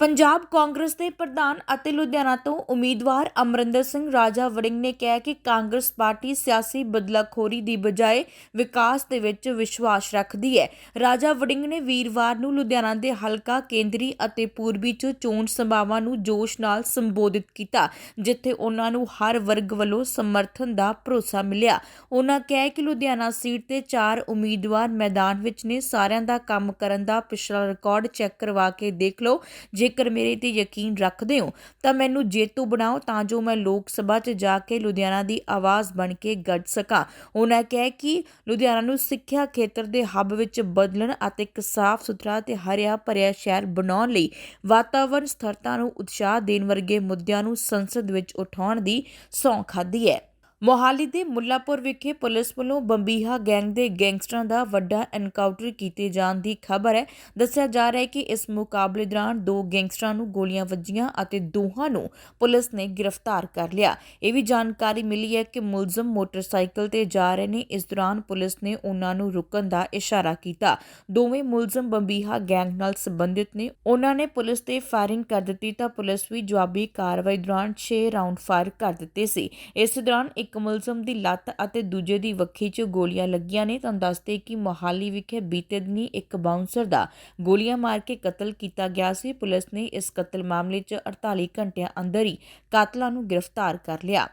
ਪੰਜਾਬ ਕਾਂਗਰਸ ਦੇ ਪ੍ਰਧਾਨ ਅਤੇ ਲੁਧਿਆਣਾ ਤੋਂ ਉਮੀਦਵਾਰ ਅਮਰਿੰਦਰ ਸਿੰਘ ਰਾਜਾ ਵੜਿੰਗ ਨੇ ਕਿਹਾ ਕਿ ਕਾਂਗਰਸ ਪਾਰਟੀ ਸਿਆਸੀ ਬਦਲਾਖੋਰੀ ਦੀ ਬਜਾਏ ਵਿਕਾਸ ਦੇ ਵਿੱਚ ਵਿਸ਼ਵਾਸ ਰੱਖਦੀ ਹੈ। ਰਾਜਾ ਵੜਿੰਗ ਨੇ ਵੀਰਵਾਰ ਨੂੰ ਲੁਧਿਆਣਾ ਦੇ ਹਲਕਾ ਕੇਂਦਰੀ ਅਤੇ ਪੂਰਬੀ ਚ ਚੋਣ ਸਭਾਵਾਂ ਨੂੰ ਜੋਸ਼ ਨਾਲ ਸੰਬੋਧਿਤ ਕੀਤਾ, ਜਿੱਥੇ ਉਹਨਾਂ ਨੂੰ ਹਰ ਵਰਗ ਵੱਲੋਂ ਸਮਰਥਨ ਦਾ ਭਰੋਸਾ ਮਿਲਿਆ। ਉਹਨਾਂ ਕਿਹਾ ਕਿ ਲੁਧਿਆਣਾ ਸੀਟ ਤੇ ਚਾਰ ਉਮੀਦਵਾਰ ਮੈਦਾਨ ਵਿੱਚ ਨੇ, ਸਾਰਿਆਂ ਦਾ ਕੰਮ ਕਰਨ ਦਾ ਪਿਛਲਾ ਰਿਕਾਰਡ ਚੈੱਕ ਕਰਵਾ ਕੇ ਦੇਖ ਲਓ। ਜੇ ਜੇਕਰ ਮੇਰੇ ਤੇ ਯਕੀਨ ਰੱਖਦੇ ਹੋ, ਤਾਂ ਮੈਨੂੰ ਜੇਤੂ ਬਣਾਓ ਤਾਂ ਜੋ ਮੈਂ ਲੋਕ ਸਭਾ 'ਚ ਜਾ ਕੇ ਲੁਧਿਆਣਾ ਦੀ ਆਵਾਜ਼ ਬਣ ਕੇ ਗੱਜ ਸਕਾਂ। ਉਹਨਾਂ ਕਿਹਾ ਕਿ ਲੁਧਿਆਣਾ ਨੂੰ ਸਿੱਖਿਆ ਖੇਤਰ ਦੇ ਹੱਬ ਵਿੱਚ ਬਦਲਣ ਅਤੇ ਇੱਕ ਸਾਫ਼ ਸੁਥਰਾ ਤੇ ਹਰਿਆ ਭਰਿਆ ਸ਼ਹਿਰ ਬਣਾਉਣ ਲਈ ਵਾਤਾਵਰਣ ਸਥਿਰਤਾ ਨੂੰ ਉਤਸ਼ਾਹ ਦੇਣ ਵਰਗੇ ਮੁੱਦਿਆਂ ਨੂੰ ਸੰਸਦ ਵਿੱਚ ਉਠਾਉਣ ਦੀ ਸਹੁੰ ਖਾਧੀ ਹੈ। ਮੋਹਾਲੀ ਦੇ ਮੁੱਲਾਪੁਰ ਵਿਖੇ ਪੁਲਿਸ ਵੱਲੋਂ ਬੰਬੀਹਾ ਗੈਂਗ ਦੇ ਗੈਂਗਸਟਰਾਂ ਦਾ ਵੱਡਾ ਐਨਕਾਊਂਟਰ ਕੀਤੇ ਜਾਣ ਦੀ ਖਬਰ ਹੈ। ਦੱਸਿਆ ਜਾ ਰਿਹਾ ਹੈ ਕਿ ਇਸ ਮੁਕਾਬਲੇ ਦੌਰਾਨ ਦੋ ਗੈਂਗਸਟਰਾਂ ਨੂੰ ਗੋਲੀਆਂ ਵੱਜੀਆਂ ਅਤੇ ਦੋਹਾਂ ਨੂੰ ਪੁਲਿਸ ਨੇ ਗ੍ਰਿਫਤਾਰ ਕਰ ਲਿਆ। ਇਹ ਵੀ ਜਾਣਕਾਰੀ ਮਿਲੀ ਹੈ ਕਿ ਮੁਲਜ਼ਮ ਮੋਟਰਸਾਈਕਲ ਤੇ ਜਾ ਰਹੇ ਨੇ। ਇਸ ਦੌਰਾਨ ਪੁਲਿਸ ਨੇ ਉਹਨਾਂ ਨੂੰ ਰੁਕਣ ਦਾ ਇਸ਼ਾਰਾ ਕੀਤਾ। ਦੋਵੇਂ ਮੁਲਜ਼ਮ ਬੰਬੀਹਾ ਗੈਂਗ ਨਾਲ ਸੰਬੰਧਿਤ ਨੇ। ਉਹਨਾਂ ਨੇ ਪੁਲਿਸ ਤੇ ਫਾਇਰਿੰਗ ਕਰ ਦਿੱਤੀ ਤਾਂ ਪੁਲਿਸ ਵੀ ਜਵਾਬੀ ਕਾਰਵਾਈ ਦੌਰਾਨ 6 ਰਾਉਂਡ ਫਾਇਰ ਕਰ ਦਿੱਤੇ ਸੀ। ਇਸ ਦੌਰਾਨ ਇੱਕ ਇੱਕ ਮੁਲਜ਼ਮ ਦੀ ਲੱਤ ਅਤੇ ਦੂਜੇ ਦੀ ਵੱਖੀ 'ਚ ਗੋਲੀਆਂ ਲੱਗੀਆਂ ਨੇ। ਤੁਹਾਨੂੰ ਦੱਸਦੇ ਕਿ ਮੋਹਾਲੀ ਵਿਖੇ ਬੀਤੇ ਦਿਨੀ ਇੱਕ ਬਾਉਂਸਰ ਦਾ ਗੋਲੀਆਂ ਮਾਰ ਕੇ ਕਤਲ ਕੀਤਾ ਗਿਆ ਸੀ। ਪੁਲਿਸ ਨੇ ਇਸ ਕਤਲ ਮਾਮਲੇ 'ਚ 48 ਘੰਟਿਆਂ ਅੰਦਰ ਹੀ ਕਾਤਲਾਂ ਨੂੰ ਗ੍ਰਿਫਤਾਰ ਕਰ ਲਿਆ।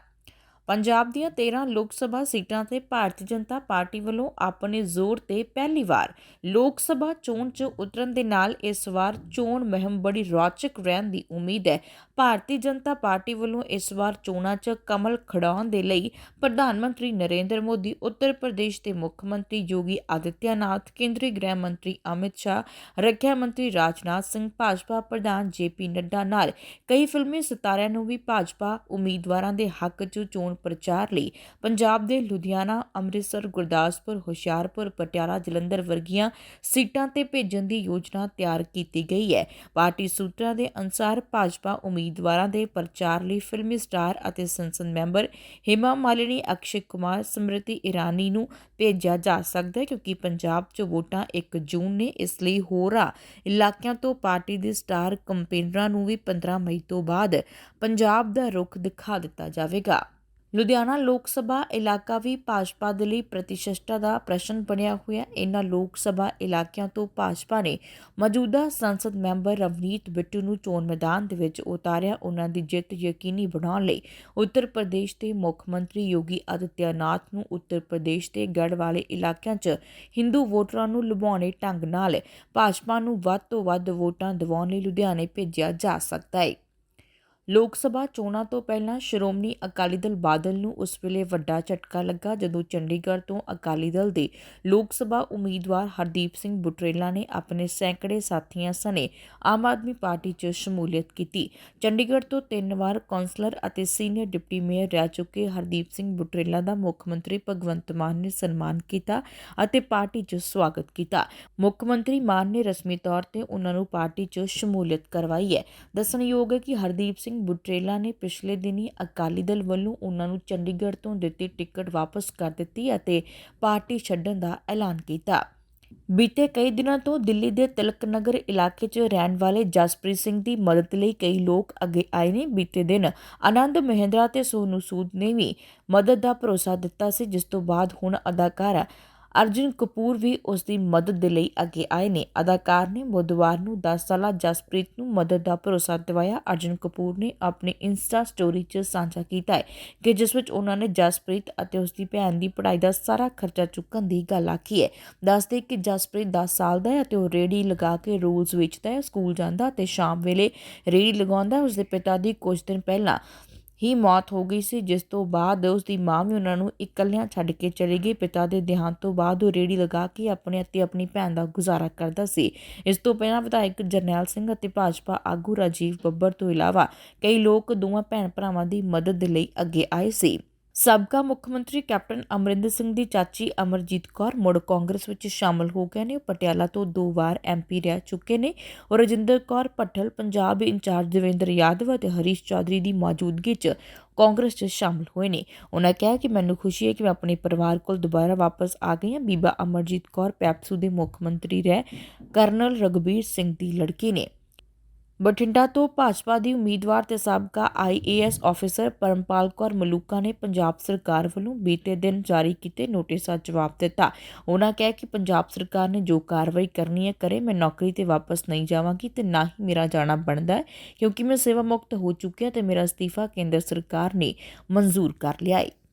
ਪੰਜਾਬ ਦੀਆਂ 13 ਲੋਕ ਸਭਾ ਸੀਟਾਂ ਤੇ ਭਾਰਤੀ ਜਨਤਾ ਪਾਰਟੀ ਵੱਲੋਂ ਆਪਣੇ ਜ਼ੋਰ ਤੇ ਪਹਿਲੀ ਵਾਰ ਲੋਕ ਸਭਾ ਚੋਣ 'ਚ ਉਤਰਨ ਦੇ ਨਾਲ ਇਸ ਵਾਰ ਚੋਣ ਮਹਿੰਮ ਬੜੀ ਰੌਚਕ ਰਹਿਣ ਦੀ ਉਮੀਦ ਹੈ। ਭਾਰਤੀ ਜਨਤਾ ਪਾਰਟੀ ਵੱਲੋਂ ਇਸ ਵਾਰ ਚੋਣਾਂ 'ਚ ਕਮਲ ਖੜਾਉਣ ਦੇ ਲਈ ਪ੍ਰਧਾਨ ਮੰਤਰੀ ਨਰਿੰਦਰ ਮੋਦੀ, ਉੱਤਰ ਪ੍ਰਦੇਸ਼ ਦੇ ਮੁੱਖ ਮੰਤਰੀ ਯੋਗੀ ਆਦਿੱਤਿਆਨਾਥ ਕੇਂਦਰੀ ਗ੍ਰਹਿ ਮੰਤਰੀ ਅਮਿਤ ਸ਼ਾਹ, ਰੱਖਿਆ ਮੰਤਰੀ ਰਾਜਨਾਥ ਸਿੰਘ, ਭਾਜਪਾ ਪ੍ਰਧਾਨ ਜੇਪੀ ਨੱਡਾ ਨਾਲ ਕਈ ਫਿਲਮੀ ਸਿਤਾਰਿਆਂ ਨੂੰ ਵੀ ਭਾਜਪਾ ਉਮੀਦਵਾਰਾਂ ਦੇ ਹੱਕ 'ਚ ਚੋਣ ਪ੍ਰਚਾਰ ਲਈ ਪੰਜਾਬ ਦੇ ਲੁਧਿਆਣਾ, ਅੰਮ੍ਰਿਤਸਰ, ਗੁਰਦਾਸਪੁਰ, ਹੁਸ਼ਿਆਰਪੁਰ, ਪਟਿਆਲਾ, ਜਲੰਧਰ ਵਰਗੀਆਂ ਸੀਟਾਂ ਤੇ ਭੇਜਣ ਦੀ ਯੋਜਨਾ ਤਿਆਰ ਕੀਤੀ ਗਈ ਹੈ। ਪਾਰਟੀ ਸੂਤਰਾਂ ਦੇ ਅਨੁਸਾਰ ਭਾਜਪਾ ਉਮੀਦਵਾਰਾਂ ਦੇ ਪ੍ਰਚਾਰ ਲਈ ਫਿਲਮੀ ਸਟਾਰ ਅਤੇ ਸੰਸਦ ਮੈਂਬਰ ਹਿਮਾ ਮਾਲਿਨੀ, ਅਕਸ਼ੇ ਕੁਮਾਰ, ਸਮ੍ਰਿਤੀ ਇਰਾਨੀ ਨੂੰ ਭੇਜਿਆ ਜਾ ਸਕਦਾ ਹੈ ਕਿਉਂਕਿ ਪੰਜਾਬ 'ਚ ਵੋਟਾਂ 1 ਜੂਨ ਨੇ, ਇਸ ਲਈ ਹੋਰਾਂ ਇਲਾਕਿਆਂ ਤੋਂ ਪਾਰਟੀ ਦੇ ਸਟਾਰ ਕੰਪੇਨਰਾਂ ਨੂੰ ਵੀ 15 ਮਈ ਤੋਂ ਬਾਅਦ ਪੰਜਾਬ ਦਾ ਰੁਖ ਦਿਖਾ ਦਿੱਤਾ ਜਾਵੇਗਾ। ਲੁਧਿਆਣਾ ਲੋਕ ਸਭਾ ਇਲਾਕਾ ਵੀ ਭਾਜਪਾ ਦੇ ਲਈ ਪ੍ਰਤੀਸ਼ਠਤਾ ਦਾ ਪ੍ਰਸ਼ਨ ਬਣਿਆ ਹੋਇਆ। ਇਹਨਾਂ ਲੋਕ ਸਭਾ ਇਲਾਕਿਆਂ ਤੋਂ ਭਾਜਪਾ ਨੇ ਮੌਜੂਦਾ ਸੰਸਦ ਮੈਂਬਰ ਰਵਨੀਤ ਬਿੱਟੂ ਨੂੰ ਚੋਣ ਮੈਦਾਨ ਦੇ ਵਿੱਚ ਉਤਾਰਿਆ। ਉਹਨਾਂ ਦੀ ਜਿੱਤ ਯਕੀਨੀ ਬਣਾਉਣ ਲਈ ਉੱਤਰ ਪ੍ਰਦੇਸ਼ ਦੇ ਮੁੱਖ ਮੰਤਰੀ ਯੋਗੀ ਆਦਿੱਤਿਆਨਾਥ ਨੂੰ ਉੱਤਰ ਪ੍ਰਦੇਸ਼ ਦੇ ਗੜ ਵਾਲੇ ਇਲਾਕਿਆਂ 'ਚ ਹਿੰਦੂ ਵੋਟਰਾਂ ਨੂੰ ਲੁਭਾਉਣੇ ਢੰਗ ਨਾਲ ਭਾਜਪਾ ਨੂੰ ਵੱਧ ਤੋਂ ਵੱਧ ਵੋਟਾਂ ਦਿਵਾਉਣ ਲਈ ਲੁਧਿਆਣੇ ਭੇਜਿਆ ਜਾ ਸਕਦਾ ਹੈ ਲੋਕ ਸਭਾ ਚੋਣਾਂ ਤੋਂ ਪਹਿਲਾਂ ਸ਼੍ਰੋਮਣੀ ਅਕਾਲੀ ਦਲ ਬਾਦਲ ਨੂੰ ਉਸ ਵੇਲੇ ਵੱਡਾ ਝਟਕਾ ਲੱਗਾ ਜਦੋਂ ਚੰਡੀਗੜ੍ਹ ਤੋਂ ਅਕਾਲੀ ਦਲ ਦੇ ਲੋਕ ਸਭਾ ਉਮੀਦਵਾਰ ਹਰਦੀਪ ਸਿੰਘ ਬੁਟਰੇਲਾ ਨੇ ਆਪਣੇ ਸੈਂਕੜੇ ਸਾਥੀਆਂ ਸਣੇ ਆਮ ਆਦਮੀ ਪਾਰਟੀ 'ਚ ਸ਼ਮੂਲੀਅਤ ਕੀਤੀ। ਚੰਡੀਗੜ੍ਹ ਤੋਂ ਤਿੰਨ ਵਾਰ ਕੌਂਸਲਰ ਅਤੇ ਸੀਨੀਅਰ ਡਿਪਟੀ ਮੇਅਰ ਰਹਿ ਚੁੱਕੇ ਹਰਦੀਪ ਸਿੰਘ ਬੁਟਰੇਲਾ ਦਾ ਮੁੱਖ ਮੰਤਰੀ ਭਗਵੰਤ ਮਾਨ ਨੇ ਸਨਮਾਨ ਕੀਤਾ ਅਤੇ ਪਾਰਟੀ 'ਚ ਸਵਾਗਤ ਕੀਤਾ। ਮੁੱਖ ਮੰਤਰੀ ਮਾਨ ਨੇ ਰਸਮੀ ਤੌਰ ਤੇ ਉਹਨਾਂ ਨੂੰ ਪਾਰਟੀ 'ਚ ਸ਼ਮੂਲੀਅਤ ਕਰਵਾਈ ਹੈ। ਦੱਸਣਯੋਗ ਹੈ ਕਿ ਹਰਦੀਪ ਸਿੰਘ ਬੁਟਰੇਲਾ ਨੇ ਪਿਛਲੇ ਦਿਨੀ ਅਕਾਲੀ ਦਲ ਵੱਲੋਂ ਉਹਨਾਂ ਨੂੰ ਚੰਡੀਗੜ੍ਹ ਤੋਂ ਦਿੱਤੀ ਟਿਕਟ ਵਾਪਸ ਕਰ ਦਿੱਤੀ ਅਤੇ ਪਾਰਟੀ ਛੱਡਣ ਦਾ ਐਲਾਨ ਕੀਤਾ। ਬੀਤੇ ਕਈ ਦਿਨਾਂ ਤੋਂ ਦਿੱਲੀ ਦੇ ਤਿਲਕ ਨਗਰ ਇਲਾਕੇ 'ਚ ਰਹਿਣ ਵਾਲੇ ਜਸਪ੍ਰੀਤ ਸਿੰਘ ਦੀ ਮਦਦ ਲਈ ਕਈ ਲੋਕ ਅੱਗੇ ਆਏ ਨੇ। ਬੀਤੇ ਦਿਨ ਆਨੰਦ ਮਹਿੰਦਰਾ ਤੇ ਸੋਨੂ ਸੂਦ ਨੇ ਵੀ ਮਦਦ ਦਾ ਭਰੋਸਾ ਦਿੱਤਾ ਸੀ, ਜਿਸ ਤੋਂ ਬਾਅਦ ਹੁਣ ਅਦਾਕਾਰ ਅਰਜੁਨ ਕਪੂਰ ਵੀ ਉਸ ਦੀ ਮਦਦ ਦੇ ਲਈ ਅੱਗੇ ਆਏ ਨੇ। ਅਦਾਕਾਰ ਨੇ ਬੁੱਧਵਾਰ ਨੂੰ 10 ਸਾਲਾ ਜਸਪ੍ਰੀਤ ਨੂੰ ਮਦਦ ਦਾ ਭਰੋਸਾ ਦਿਵਾਇਆ। ਅਰਜੁਨ ਕਪੂਰ ਨੇ ਆਪਣੀ ਇੰਸਟਾ ਸਟੋਰੀ 'ਚ ਸਾਂਝਾ ਕੀਤਾ ਹੈ ਕਿ ਜਿਸ ਵਿੱਚ ਉਹਨਾਂ ਨੇ ਜਸਪ੍ਰੀਤ ਅਤੇ ਉਸ ਦੀ ਭੈਣ ਦੀ ਪੜ੍ਹਾਈ ਦਾ ਸਾਰਾ ਖਰਚਾ ਚੁੱਕਣ ਦੀ ਗੱਲ ਆਖੀ ਹੈ। ਦੱਸਦੇ ਕਿ ਜਸਪ੍ਰੀਤ 10 ਸਾਲ ਦਾ ਹੈ ਅਤੇ ਉਹ ਰੇੜੀ ਲਗਾ ਕੇ ਰੋਜ਼ ਵੇਚਦਾ ਹੈ। ਸਕੂਲ ਜਾਂਦਾ ਤੇ ਸ਼ਾਮ ਵੇਲੇ ਰੇੜੀ ਲਗਾਉਂਦਾ ਉਸ ਦੇ ਪਿਤਾ ਦੀ ਕੁਝ ਦਿਨ ਪਹਿਲਾਂ ਹੀ ਮੌਤ ਹੋ ਗਈ ਸੀ, ਜਿਸ ਤੋਂ ਬਾਅਦ ਉਸ ਦੀ ਮਾਂ ਵੀ ਉਹਨਾਂ ਨੂੰ ਇਕੱਲਿਆਂ ਛੱਡ ਕੇ ਚਲੀ ਗਈ। ਪਿਤਾ ਦੇ ਦੇਹਾਂਤ ਤੋਂ ਬਾਅਦ ਉਹ ਰੇੜੀ ਲਗਾ ਕੇ ਆਪਣੇ ਅਤੇ ਆਪਣੀ ਭੈਣ ਦਾ ਗੁਜ਼ਾਰਾ ਕਰਦਾ ਸੀ। ਇਸ ਤੋਂ ਪਹਿਲਾਂ ਵਿਧਾਇਕ ਜਰਨੈਲ ਸਿੰਘ ਅਤੇ ਭਾਜਪਾ ਆਗੂ ਰਾਜੀਵ ਬੱਬਰ ਤੋਂ ਇਲਾਵਾ ਕਈ ਲੋਕ ਦੋਵਾਂ ਭੈਣ ਭਰਾਵਾਂ ਦੀ ਮਦਦ ਲਈ ਅੱਗੇ ਆਏ ਸੀ। ਸਾਬਕਾ ਮੁੱਖ ਮੰਤਰੀ ਕੈਪਟਨ ਅਮਰਿੰਦਰ ਸਿੰਘ ਦੀ ਚਾਚੀ ਅਮਰਜੀਤ ਕੌਰ ਮੁੜ ਕਾਂਗਰਸ ਵਿੱਚ ਸ਼ਾਮਲ ਹੋ ਗਏ ਨੇ। ਉਹ ਪਟਿਆਲਾ ਤੋਂ ਦੋ ਵਾਰ ਐਮਪੀ ਰਹਿ ਚੁੱਕੇ ਨੇ। ਔਰ ਰਜਿੰਦਰ ਕੌਰ ਭੱਠਲ, ਪੰਜਾਬ ਇੰਚਾਰਜ ਦਵਿੰਦਰ ਯਾਦਵ ਅਤੇ ਹਰੀਸ਼ ਚੌਧਰੀ ਦੀ ਮੌਜੂਦਗੀ 'ਚ ਕਾਂਗਰਸ 'ਚ ਸ਼ਾਮਲ ਹੋਏ ਨੇ। ਉਹਨਾਂ ਕਿਹਾ ਕਿ ਮੈਨੂੰ ਖੁਸ਼ੀ ਹੈ ਕਿ ਮੈਂ ਆਪਣੇ ਪਰਿਵਾਰ ਕੋਲ ਦੁਬਾਰਾ ਵਾਪਸ ਆ ਗਈ ਹਾਂ। ਬੀਬਾ ਅਮਰਜੀਤ ਕੌਰ ਪੈਪਸੂ ਦੇ ਮੁੱਖ ਮੰਤਰੀ ਰਹਿ ਕਰਨਲ ਰਗਬੀਰ ਸਿੰਘ ਦੀ ਲੜਕੀ ਨੇ। ਬਠਿੰਡਾ ਤੋਂ ਭਾਜਪਾ ਦੀ ਉਮੀਦਵਾਰ ਤੇ ਸਾਬਕਾ ਆਈਏਐਸ ਅਫਸਰ ਪਰਮਪਾਲ ਕੌਰ ਮਲੂਕਾ ਨੇ ਪੰਜਾਬ ਸਰਕਾਰ ਵੱਲੋਂ ਬੀਤੇ ਦਿਨ ਜਾਰੀ ਕੀਤੇ ਨੋਟਿਸ ਦਾ ਜਵਾਬ ਦਿੱਤਾ। ਉਹਨਾਂ ਕਿਹਾ ਕਿ ਪੰਜਾਬ ਸਰਕਾਰ ਨੇ ਜੋ ਕਾਰਵਾਈ ਕਰਨੀ ਹੈ, ਕਰੇ, ਮੈਂ ਨੌਕਰੀ ਤੇ ਵਾਪਸ ਨਹੀਂ ਜਾਵਾਂਗੀ ਤੇ ਨਾ ਹੀ ਮੇਰਾ ਜਾਣਾ ਬਣਦਾ ਹੈ, ਕਿਉਂਕਿ ਮੈਂ ਸੇਵਾ ਮੁਕਤ ਹੋ ਚੁੱਕਿਆ ਹਾਂ ਤੇ ਮੇਰਾ ਅਸਤੀਫਾ ਕੇਂਦਰ ਸਰਕਾਰ ਨੇ ਮਨਜ਼ੂਰ ਕਰ ਲਿਆ ਹੈ।